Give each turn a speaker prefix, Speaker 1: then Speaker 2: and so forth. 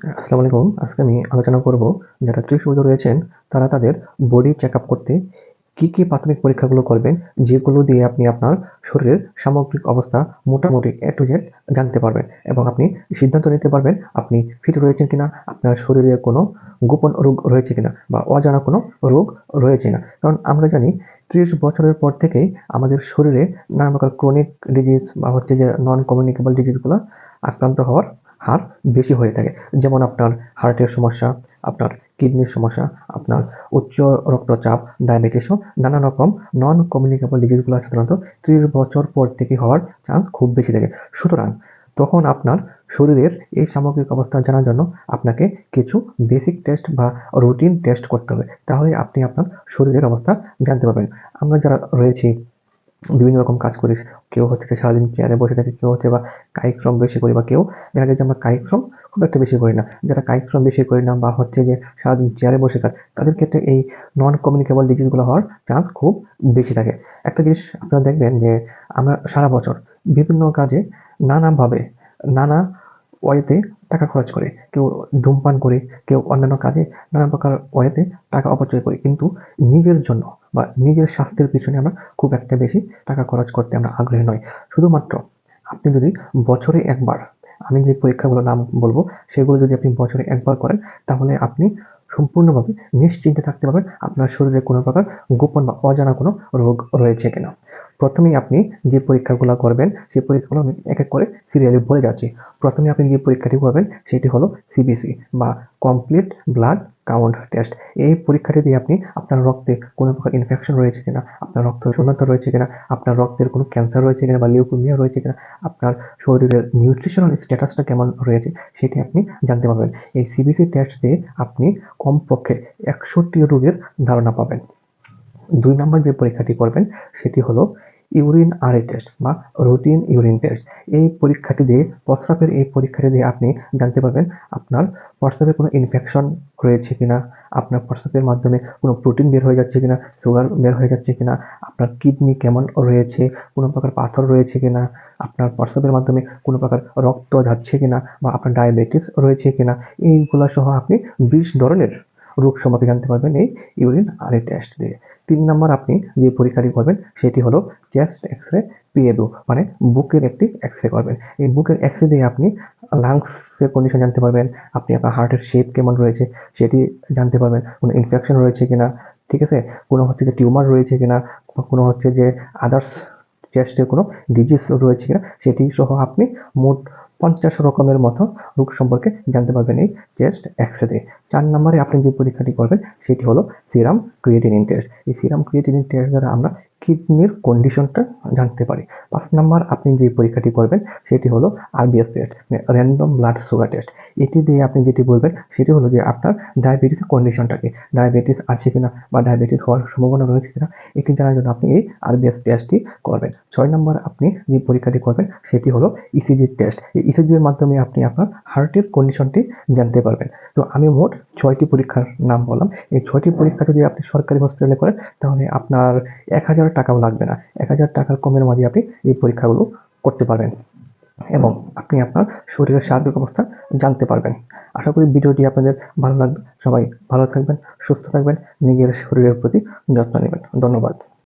Speaker 1: আসসালামু আলাইকুম। আজকে আমি আলোচনা করব যারা ত্রিশ বছর রয়েছেন, তারা তাদের বডি চেক করতে কী কী প্রাথমিক পরীক্ষাগুলো করবেন, যেগুলো দিয়ে আপনি আপনার শরীরের সামগ্রিক অবস্থা মোটামুটি এ টু জেড জানতে পারবেন এবং আপনি সিদ্ধান্ত নিতে পারবেন আপনি ফিট রয়েছেন কিনা, আপনার শরীরে কোনো গোপন রোগ রয়েছে কিনা বা অজানা কোনো রোগ রয়েছে না কারণ আমরা জানি ত্রিশ বছরের পর থেকেই আমাদের শরীরে নানা প্রকার ক্রনিক ডিজিজ বা হচ্ছে যে নন কমিউনিকেবল ডিজিজগুলো আক্রান্ত হওয়ার হার বেশি হয়ে থাকে। যেমন আপনার হার্টের সমস্যা, আপনার কিডনির সমস্যা, আপনার উচ্চ রক্তচাপ ডায়াবেটিসও নানা রকম নন কমিউনিকেবল ডিজিজগুলো সাধারণত ত্রিশ বছর পর থেকে হওয়ার চান্স খুব বেশি থাকে। সুতরাং তখন আপনার শরীরের এই সামগ্রিক অবস্থা জানার জন্য আপনাকে কিছু বেসিক টেস্ট বা রুটিন টেস্ট করতে হবে। তাহলে আপনি আপনার শরীরের অবস্থা জানতে পারবেন। আমরা যারা রয়েছি বিভিন্ন রকম কাজ করি কেউ হচ্ছে সারাদিন চেয়ারে বসে থাকে, কেউ হচ্ছে বা কায়িক শ্রম বেশি করি বা কেউ, দেখা যায় যে আমরা কায়িক শ্রম খুব একটা বেশি করি না। যারা কায়িক শ্রম বেশি করি না বা হচ্ছে যে সারাদিন চেয়ারে বসে থাকে, তাদের ক্ষেত্রে এই নন কমিউনিকেবল ডিজিজগুলো হওয়ার চান্স খুব বেশি থাকে। একটা জিনিস আপনারা দেখবেন যে, আমরা সারা বছর বিভিন্ন কাজে নানাভাবে, নানা ওয়েতে টাকা খরচ করে। কেউ ধূমপান করে, কেউ অন্যান্য কাজে নানা প্রকার ওয়েতে টাকা অপচয় করি। কিন্তু নিজের জন্য বা নিজের স্বাস্থ্যের পিছনে আমরা খুব একটা বেশি টাকা খরচ করতে আমরা আগ্রহী নয় শুধুমাত্র আপনি যদি বছরে একবার, আমি যে পরীক্ষাগুলোর নাম বলব, সেগুলো যদি আপনি বছরে একবার করেন, তাহলে আপনি সম্পূর্ণভাবে নিশ্চিন্তে থাকতে পারবেন, আপনার শরীরে কোনো প্রকার গোপন বা অজানা কোনো রোগ রয়েছে কিনা। প্রথমেই আপনি যে পরীক্ষাগুলো করবেন, সেই পরীক্ষাগুলো আমি এক এক করে সিরিয়ালি বলে যাচ্ছি। প্রথমে আপনি যে পরীক্ষাটি করবেন, সেটি হলো সিবিসি বা কমপ্লিট ব্লাড কাউন্ট টেস্ট এই পরীক্ষাটি দিয়ে আপনি আপনার রক্তে কোনো প্রকার ইনফেকশন রয়েছে কিনা, আপনার রক্ত শূন্যতা রয়েছে কিনা, আপনার রক্তের কোনো ক্যান্সার রয়েছে কিনা বা লিউকোমিয়া রয়েছে কিনা, আপনার শরীরের নিউট্রিশনাল স্ট্যাটাসটা কেমন রয়েছে, সেটি আপনি জানতে পারবেন। এই সিবিসি টেস্ট দিয়ে আপনি কমপক্ষে একষট্টি রোগের ধারণা পাবেন। দুই নম্বর যে পরীক্ষাটি করবেন, সেটি হলো ইউরিন আরএ টেস্ট বা রুটিন ইউরিন টেস্ট এই পরীক্ষাটি দিয়ে, প্রস্রাবের এই পরীক্ষাটি দিয়ে আপনি জানতে পারবেন আপনার প্রস্রাবে কোনো ইনফেকশন রয়েছে কিনা, আপনার প্রস্রাবের মাধ্যমে কোনো প্রোটিন বের হয়ে যাচ্ছে কিনা সুগার বের হয়ে যাচ্ছে কিনা, আপনার কিডনি কেমন রয়েছে, কোনো প্রকার পাথর রয়েছে কিনা, আপনার প্রস্রাবের মাধ্যমে কোনো প্রকার রক্ত যাচ্ছে কিনা বা আপনার ডায়াবেটিস রয়েছে কিনা, এইগুলো সহ আপনি বিশ ধরনের রোগ সম্পর্কে জানতে পারবেন এই ইউরিন আর টেস্ট দিয়ে। তিন নম্বর আপনি যে পরীক্ষাটি করবেন, সেটি হলো চেস্ট এক্স রে পিএবু মানে বুকের একটি এক্স রে করবেন। এই বুকের এক্স রে দিয়ে আপনি লাংসের কন্ডিশন জানতে পারবেন, আপনি আপনার হার্টের শেপ কেমন রয়েছে, সেটি জানতে পারবেন। কোনো ইনফেকশন রয়েছে কিনা, ঠিক আছে? কোনো হচ্ছে যে টিউমার রয়েছে কিনা কোনো হচ্ছে যে আদার্স চেস্টের কোনো ডিজিজ রয়েছে কিনা, সেটি সহ আপনি মোট পঞ্চাশ রকমের মতো রোগ সম্পর্কে জানতে পারবেন এই টেস্ট এক্সরে চার নম্বরে আপনি যে পরীক্ষাটি করবেন, সেটি হলো সিরাম ক্রিয়েটিনিন টেস্ট এই সিরাম ক্রিয়েটিনিন টেস্ট দ্বারা আমরা কিডনির কন্ডিশনটা জানতে পারি। পাঁচ নাম্বার আপনি যে পরীক্ষাটি করবেন, সেটি হলো RBS test random blood sugar test এটি দিয়ে আপনি যেটি বলবেন, সেটি হলো যে আপনার ডায়াবেটিসের কন্ডিশনটাকে ডায়াবেটিস আছে কিনা বা ডায়াবেটিস হওয়ার সম্ভাবনা রয়েছে কিনা এটি জানার জন্য আপনি এই আরবিএস টেস্টটি করবেন। ছয় নম্বর আপনি যে পরীক্ষাটি করবেন, সেটি হলো ইসিজি টেস্ট এই ইসিজির মাধ্যমে আপনি আপনার হার্টের কন্ডিশনটি জানতে পারবেন। তো আমি মোট ছয়টি পরীক্ষার নাম বললাম। এই ছয়টি পরীক্ষা যদি আপনি সরকারি হসপিটালে করেন, তাহলে আপনার এক হাজার হাজার টাকাও লাগবে না। এক হাজার টাকার কমের মাঝে আপনি এই পরীক্ষাগুলো করতে পারবেন এবং আপনি আপনার শরীরের সার্বিক অবস্থা জানতে পারবেন। আশা করি ভিডিওটি আপনাদের ভালো লাগবে। সবাই ভালো থাকবেন, সুস্থ থাকবেন, নিজের শরীরের প্রতি যত্ন নেবেন। ধন্যবাদ।